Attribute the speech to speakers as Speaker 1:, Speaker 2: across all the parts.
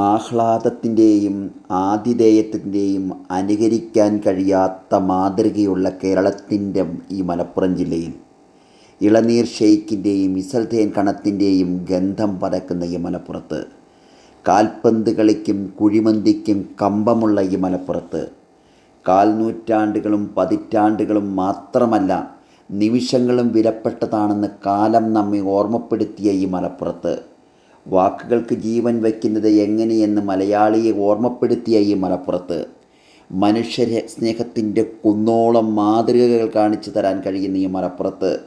Speaker 1: ആഹ്ലാദത്തിന്റെയും ആതിഥേയത്തിന്റെയും അനുകരിക്കാൻ കഴിയാത്ത മാതൃകയുള്ള കേരളത്തിന്റെ ഈ മലപ്പുറം ജില്ലയിൽ. ഇളനീർ ഷെയ്ക്കിന്റെയും ഇസൽതേൻ കണത്തിന്റെയും ഗന്ധം പരക്കുന്ന ഈ മലപ്പുറത്ത്. കാൽപന്ത് കളിക്കും കുഴിമന്തിക്കും കമ്പമുള്ള ഈ മലപ്പുറത്ത്. കാൽനൂറ്റാണ്ടുകളും പതിറ്റാണ്ടുകളും മാത്രമല്ല നിമിഷങ്ങളും വിലപ്പെട്ടതാണെന്ന് കാലം നമ്മെ ഓർമ്മപ്പെടുത്തിയ ഈ മലപ്പുറത്ത്. വാക്കുകൾക്ക് ജീവൻ വയ്ക്കുന്നത് എങ്ങനെയെന്ന് മലയാളിയെ ഓർമ്മപ്പെടുത്തിയ ഈ മലപ്പുറത്ത്. മനുഷ്യ സ്നേഹത്തിന്റെ കുന്നോളം മാതൃകകൾ കാണിച്ചു തരാൻ കഴിയുന്ന ഈ മലപ്പുറത്ത്.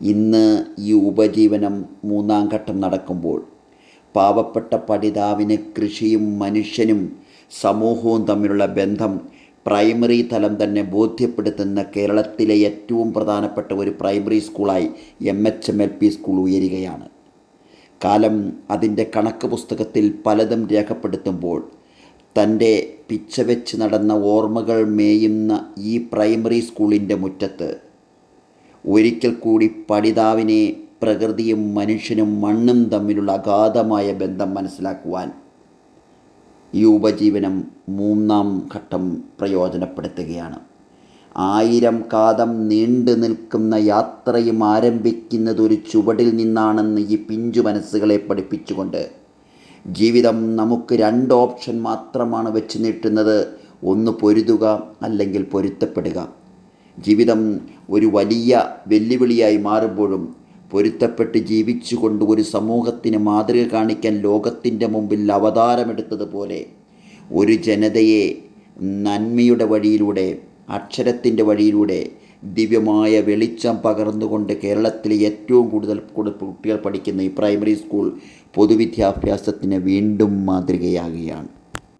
Speaker 1: ഇന്ന് ഈ ഉപജീവനം മൂന്നാം ഘട്ടം നടക്കുമ്പോൾ പാവപ്പെട്ട പഠിതാവിന് കൃഷിയും മനുഷ്യനും സമൂഹവും തമ്മിലുള്ള ബന്ധം പ്രൈമറി തലം തന്നെ ബോധ്യപ്പെടുത്തുന്ന കേരളത്തിലെ ഏറ്റവും പ്രധാനപ്പെട്ട ഒരു primary സ്കൂളായി M H M L P school ഉയരുകയാണ്. കാലം അതിന്റെ കണക്ക് പുസ്തകത്തിൽ പലതും രേഖപ്പെടുത്തുമ്പോൾ തന്റെ പിച്ച വെച്ച് നടന്ന ഓർമ്മകൾ മേയുന്ന ഈ പ്രൈമറി സ്കൂളിന്റെ മുറ്റത്ത് ഒരിക്കൽ കൂടി പഠിതാവിനെ പ്രകൃതിയും മനുഷ്യനും മണ്ണും തമ്മിലുള്ള അഗാധമായ ബന്ധം മനസ്സിലാക്കുവാൻ ഈ ഉപജീവനം മൂന്നാം ഘട്ടം പ്രയോജനപ്പെടുത്തുകയാണ്. ആയിരം കാതം നീണ്ടു നിൽക്കുന്ന യാത്രയും ആരംഭിക്കുന്നത് ഒരു ചുവടിൽ നിന്നാണെന്ന് ഈ പിഞ്ചു മനസ്സുകളെ പഠിപ്പിച്ചുകൊണ്ട്. ജീവിതം നമുക്ക് രണ്ട് ഓപ്ഷൻ മാത്രമാണ് വെച്ച് നീട്ടുന്നത്. ഒന്ന് പൊരുതുക അല്ലെങ്കിൽ പൊരുത്തപ്പെടുക. ജീവിതം ഒരു വലിയ വെല്ലുവിളിയായി മാറുമ്പോഴും പൊരുത്തപ്പെട്ട് ജീവിച്ചുകൊണ്ട് ഒരു സമൂഹത്തിന് മാതൃക കാണിക്കാൻ ലോകത്തിന്റെ മുമ്പിൽ അവതാരമെടുത്തതുപോലെ ഒരു ജനതയെ നന്മയുടെ വഴിയിലൂടെ അക്ഷരത്തിന്റെ വഴിയിലൂടെ ദിവ്യമായ വെളിച്ചം പകർന്നുകൊണ്ട് കേരളത്തിലെ ഏറ്റവും കൂടുതൽ കുട്ടികൾ പഠിക്കുന്ന ഈ പ്രൈമറി സ്കൂൾ പൊതുവിദ്യാഭ്യാസത്തിന് വീണ്ടും മാതൃകയാകുകയാണ്.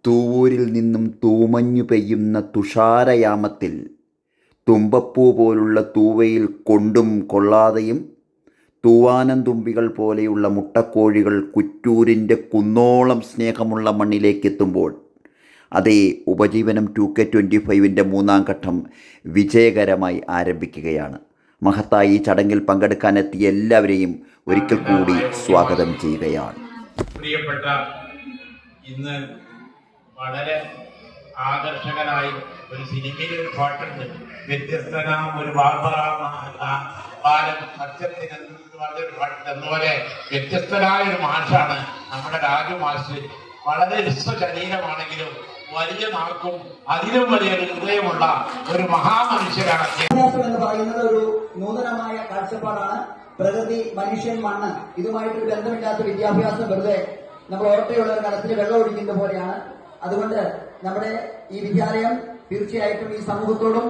Speaker 1: തൂവൂരിൽ നിന്നും തൂമഞ്ഞു പെയ്യുന്ന തുഷാരയാമത്തിൽ തുമ്പപ്പൂ പോലുള്ള തൂവയിൽ കൊണ്ടും കൊള്ളാതെയും തൂവാനം തുമ്പികൾ പോലെയുള്ള മുട്ടക്കോഴികൾ കുറ്റൂരിന്റെ കുന്നോളം സ്നേഹമുള്ള മണ്ണിലേക്ക് എത്തുമ്പോൾ അതേ ഉപജീവനം ടു കെ ട്വന്റി ഫൈവിന്റെ മൂന്നാം ഘട്ടം വിജയകരമായി ആരംഭിക്കുകയാണ്. മഹത്തായി ഈ ചടങ്ങിൽ പങ്കെടുക്കാനെത്തിയ എല്ലാവരെയും ഒരിക്കൽ കൂടി സ്വാഗതം ചെയ്യുകയാണ്.
Speaker 2: പ്രിയപ്പെട്ട ഇന്ന് വളരെ ആകർഷകനായി ഒരു സിനിമയിൽ ഒരു പാട്ടുണ്ട്. വ്യത്യസ്തനാം ഒരു ബാലൻ വ്യത്യസ്തനായ ഒരു മാഷാണ് നമ്മുടെ രാജു മാഷ്. വളരെ ശരീരമാണെങ്കിലും വലിയ നാൾക്കും അതിലും വലിയൊരു ഹൃദയമുള്ള ഒരു മഹാമനുഷ്യരാണ്
Speaker 3: എന്ന് പറയുന്നത് ഒരു നൂതനമായ കാഴ്ചപ്പാടാണ്. പ്രകൃതി മനുഷ്യൻ മണ്ണ്. ഇതുമായിട്ട് ബന്ധമില്ലാത്ത വിദ്യാഭ്യാസം വെറുതെ നമ്മൾ ഓർത്തയുള്ള ഒരു കലത്തിൽ വെള്ളം ഒഴിക്കുന്ന പോലെയാണ്. അതുകൊണ്ട് നമ്മുടെ ഈ വിദ്യാലയം തീർച്ചയായിട്ടും ഈ സമൂഹത്തോടും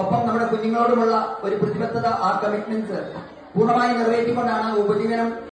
Speaker 3: ഒപ്പം നമ്മുടെ കുഞ്ഞുങ്ങളോടുമുള്ള ഒരു പ്രതിബദ്ധത ആ കമ്മിറ്റ്മെന്റ് പൂർണമായി നിറവേറ്റിക്കൊണ്ടാണ് ഉപജീവനം